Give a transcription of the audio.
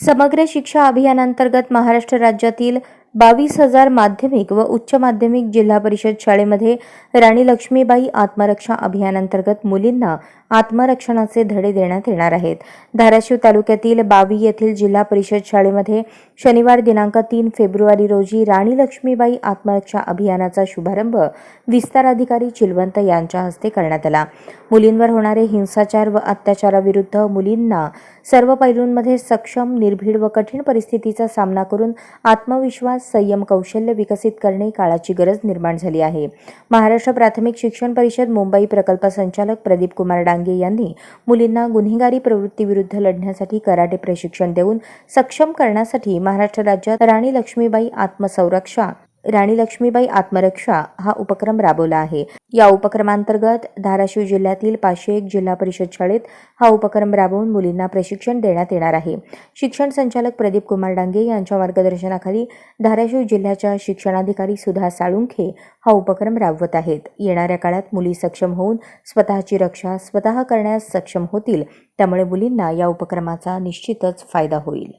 समग्र शिक्षा अभियानांतर्गत महाराष्ट्र राज्यातील बावीस हजार माध्यमिक व उच्च माध्यमिक जिल्हा परिषद शाळेमध्ये राणी लक्ष्मीबाई आत्मरक्षा अभियानांतर्गत मुलींना आत्मरक्षणाचे धडे देण्यात येणार आहेत. धाराशिव तालुक्यातील बावी येथील जिल्हा परिषद शाळेमध्ये शनिवार दिनांक तीन फेब्रुवारी रोजी राणी लक्ष्मीबाई आत्मरक्षा अभियानाचा शुभारंभ विस्तार अधिकारी चिलवंत यांच्या हस्ते करण्यात आला. मुलींवर होणारे हिंसाचार व अत्याचाराविरुद्ध मुलींना सर्व पैलूंमध्ये सक्षम निर्भीड व कठीण परिस्थितीचा सामना करून आत्मविश्वास संयम कौशल्य विकसित करणे काळाची गरज निर्माण झाली आहे. महाराष्ट्र प्राथमिक शिक्षण परिषद मुंबई प्रकल्प संचालक प्रदीप कुमार डांगे यांनी मुलींना गुन्हेगारी प्रवृत्तीविरुद्ध लढण्यासाठी कराटे प्रशिक्षण देऊन सक्षम करण्यासाठी महाराष्ट्र राज्यात राणी लक्ष्मीबाई आत्मसंरक्षा राणी लक्ष्मीबाई आत्मरक्षा हा उपक्रम राबवला आहे. या उपक्रमांतर्गत धाराशिव जिल्ह्यातील पाचशे एक जिल्हा परिषद शाळेत हा उपक्रम राबवून मुलींना प्रशिक्षण देण्यात येणार आहे. शिक्षण संचालक प्रदीप कुमार डांगे यांच्या मार्गदर्शनाखाली धाराशिव जिल्ह्याच्या शिक्षणाधिकारी सुधा साळुंखे हा उपक्रम राबवत आहेत. येणाऱ्या काळात मुली सक्षम होऊन स्वतःची रक्षा स्वतः करण्यास सक्षम होतील त्यामुळे मुलींना या उपक्रमाचा निश्चितच फायदा होईल.